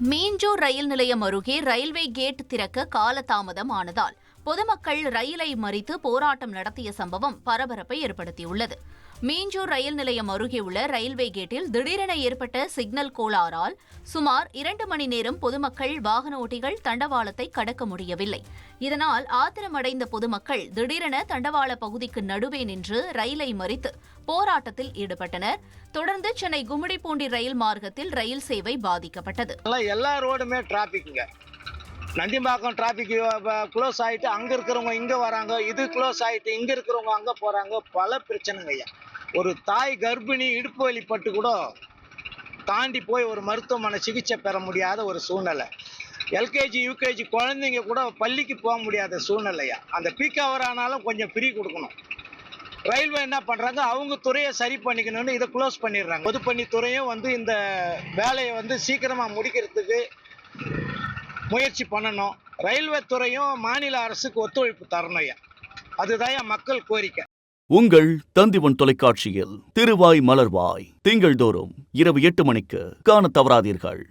மீஞ்சூர் ரயில் நிலையம் அருகே railway gate திறக்க காலதாமதம் ஆனதால் பொதுமக்கள் ரயிலை மறித்து போராட்டம் நடத்திய சம்பவம் பரபரப்பை ஏற்படுத்தியுள்ளது. மீஞ்சூர் ரயில் நிலையம் அருகே உள்ள ரயில்வே கேட்டில் திடீரென ஏற்பட்ட சிக்னல் கோளாறால் சுமார் இரண்டு மணி நேரம் பொதுமக்கள் வாகன ஓட்டிகள் தண்டவாளத்தை கடக்க முடியவில்லை. இதனால் ஆத்திரமடைந்த பொதுமக்கள் திடீரென தண்டவாள பகுதிக்கு நடுவே நின்று ரயிலை மறித்து போராட்டத்தில் ஈடுபட்டனர். தொடர்ந்து சென்னை கும்மிடிப்பூண்டி ரயில் மார்க்கத்தில் ரயில் சேவை பாதிக்கப்பட்டது. எல்லா ரோடுமே டிராபிக்ங்க நந்திம்பாக்கம் டிராஃபிக் க்ளோஸ் ஆகிட்டு அங்கே இருக்கிறவங்க இங்கே வராங்க இது க்ளோஸ் ஆகிட்டு இங்கே இருக்கிறவங்க அங்கே போகிறாங்க பல பிரச்சனைங்க ஐயா. ஒரு தாய் கர்ப்பிணி இடுப்பு வழிப்பட்டு கூட தாண்டி போய் ஒரு மருத்துவமனை சிகிச்சை பெற முடியாத ஒரு சூழ்நிலை. எல்கேஜி யூகேஜி குழந்தைங்க கூட பள்ளிக்கு போக முடியாத சூழ்நிலையா அந்த பீக் ஹவர் ஆனாலும் கொஞ்சம் ஃப்ரீ கொடுக்கணும். ரயில்வே என்ன பண்ணுறாங்க அவங்க துறையை சரி பண்ணிக்கணும்னு இதை க்ளோஸ் பண்ணிடுறாங்க. பொதுப்பணித்துறையும் வந்து இந்த வேலையை வந்து சீக்கிரமாக முடிக்கிறதுக்கு முயற்சி பண்ணணும். ரயில்வே துறையும் மாநில அரசுக்கு ஒத்துழைப்பு தரணும் அதுதான் மக்கள் கோரிக்கை. உங்கள் தந்திவன் தொலைக்காட்சியில் திருவாய் மலர்வாய். திங்கள்தோறும் இரவு எட்டு மணிக்கு காண தவறாதீர்கள்.